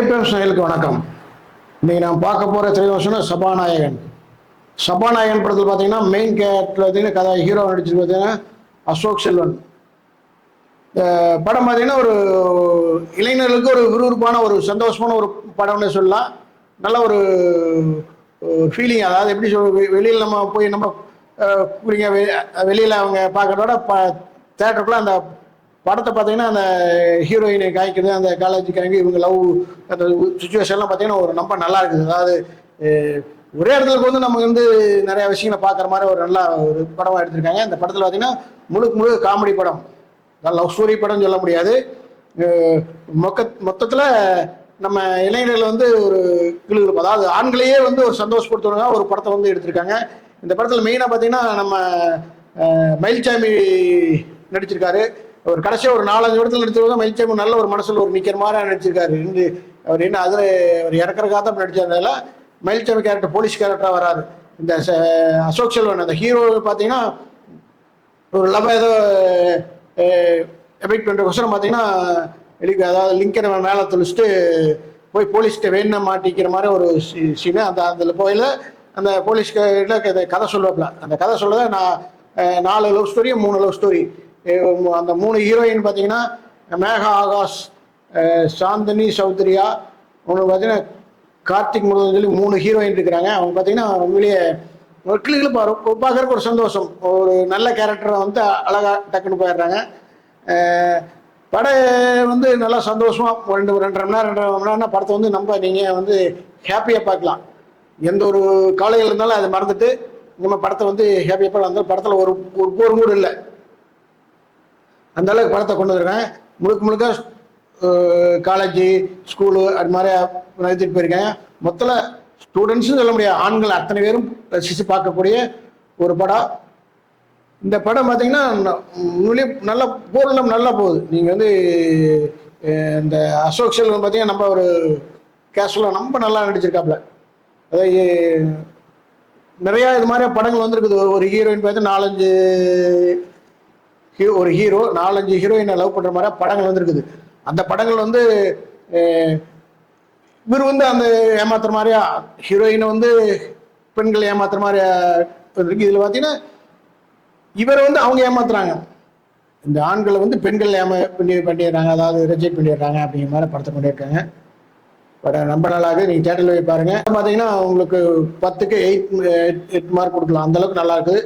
APM வணக்கம். இன்னைக்கு நான் பார்க்க போகிற திரைவசனம் சபாநாயகன். சபாநாயகன் படத்தில் பார்த்தீங்கன்னா மெயின் கேரக்டர் பார்த்தீங்கன்னா கதை ஹீரோ நடிச்சிருக்கு பார்த்தீங்கன்னா அசோக் செல்வன். படம் பார்த்தீங்கன்னா ஒரு இளைஞர்களுக்கு ஒரு விறுவிறுப்பான ஒரு சந்தோஷமான ஒரு படம்னு சொல்லலாம். நல்ல ஒரு ஃபீலிங் அதாவது எப்படி சொல் வெளியில் நம்ம போய் நம்ம குறிங்க வெளியில் அவங்க பார்க்குறதோட ப தேட்டருக்குள்ளே அந்த படத்தை பார்த்தீங்கன்னா அந்த ஹீரோயினை காய்க்கிறது அந்த காலேஜ் காய்க்கு இவங்க லவ் அந்த சுச்சுவேஷன்லாம் பார்த்தீங்கன்னா ஒரு ரொம்ப நல்லா இருக்குது. அதாவது ஒரே இடத்துல வந்து நம்ம வந்து நிறைய விஷயங்களை பார்க்குற மாதிரி ஒரு நல்ல ஒரு படமாக எடுத்திருக்காங்க. இந்த படத்தில் பார்த்தீங்கன்னா முழுக்க முழுக்க காமெடி படம். லவ் ஸ்டோரி படம் சொல்ல முடியாது. மொக்க மொத்தத்தில் நம்ம இளைஞர்கள் வந்து ஒரு கிளுகிழப்பு அதாவது ஆண்களையே வந்து ஒரு சந்தோஷப்படுத்தணுங்க ஒரு படத்தை வந்து எடுத்திருக்காங்க. இந்த படத்தில் மெயினாக பார்த்தீங்கன்னா நம்ம மயில்சாமி நடிச்சிருக்காரு. ஒரு கடைசியாக ஒரு நாலஞ்சு இடத்துல நடிச்சிருக்காங்க மயில்சாமி நல்ல ஒரு மனசில் ஒரு நிற்கிற மாதிரி நடிச்சிருக்காரு. இருந்து அவர் என்ன அதில் அவர் இறக்குறக்காக தான் நடிச்சதுனால மயில்சாமி கேரக்டர் போலீஸ் கேரக்டராக வராரு. இந்த ச- அசோக் செல்வன் அந்த ஹீரோ பார்த்தீங்கன்னா ஒரு லவ் ஏதோ எபிட் பண்ணுறக்கோசரம் பார்த்தீங்கன்னா எனக்கு அதாவது லிங்கரை மேலே தெளிச்சுட்டு போய் போலீஸ்கிட்ட வேணும்னா மாட்டிக்கிற மாதிரி ஒரு சீனு அந்த அதில் போயில் அந்த போலீஸ்கிட்ட கதை சொல்லுவாப்புல. அந்த கதை சொல்லதான் நான் நாலு லவ் ஸ்டோரி மூணு லவ் ஸ்டோரி அந்த மூணு ஹீரோயின் பார்த்தீங்கன்னா மேகா ஆகாஷ் சாந்தினி சௌத்ரியா ஒன்று பார்த்தீங்கன்னா கார்த்திக் முருகன் சொல்லி மூணு ஹீரோயின் இருக்கிறாங்க. அவங்க பார்த்தீங்கன்னா உண்மையிலேயே ஒரு கிளிகளை பார்க்கறதுக்கு ஒரு சந்தோஷம். ஒரு நல்ல கேரக்டரை வந்து அழகாக டக்குன்னு போயிடுறாங்க. பட படம் வந்து நல்லா சந்தோஷமாக ஒரு ரெண்டு ரெண்டரை மணி நேரம் ரெண்டரை மணி நேரம் படத்தை வந்து நம்ம நீங்கள் வந்து ஹாப்பியாக பார்க்கலாம். எந்த ஒரு கவலைகள் இருந்தாலும் அதை மறந்துட்டு நம்ம படத்தை வந்து ஹாப்பியாக பார்க்கலாம். அந்த படத்தில் ஒரு ஒரு போர் கூட இல்லை. அந்த அளவுக்கு படத்தை கொண்டு வந்திருக்கேன். முழுக்க முழுக்க காலேஜு ஸ்கூலு அது மாதிரி நடத்திட்டு போயிருக்கேன். மொத்தத்தில் ஸ்டூடெண்ட்ஸும் சொல்ல முடியாது. ஆண்கள் அத்தனை பேரும் ரசித்து பார்க்கக்கூடிய ஒரு படம். இந்த படம் பார்த்தீங்கன்னா ந- நல்ல பூரணம் நல்லா போகுது. நீங்கள் வந்து இந்த அசோக் செல்வன் பார்த்தீங்கன்னா நம்ம ஒரு கேஷுவலாக ரொம்ப நல்லா நடிச்சிருக்காப்புல அதாவது நிறையா இது மாதிரி படங்கள் வந்திருக்குது. ஒரு ஹீரோயின் பார்த்து நாலஞ்சு ஒரு ஹீரோ நாலஞ்சு ஹீரோயினை லவ் பண்ணுற மாதிரி படங்கள் வந்திருக்குது. அந்த படங்கள் வந்து இவர் வந்து அந்த ஏமாத்துற மாதிரியா ஹீரோயினை வந்து பெண்கள் ஏமாத்துற மாதிரியா இருக்கு இதில் பார்த்தீங்கன்னா இவரை வந்து அவங்க ஏமாத்துறாங்க. இந்த ஆண்களை வந்து பெண்கள் ஏமா பண்ணி பண்ணிடுறாங்க. அதாவது ரிஜெக்ட் பண்ணிடுறாங்க அப்படிங்கிற மாதிரி படத்தை பண்ணியிருக்காங்க. படம் ரொம்ப நாளாக நீங்கள் தேட்டரில் போய் பாருங்கள் பார்த்தீங்கன்னா உங்களுக்கு பத்துக்கு எயிட் எயிட் மார்க் கொடுக்கலாம். அந்தளவுக்கு நல்லா இருக்குது.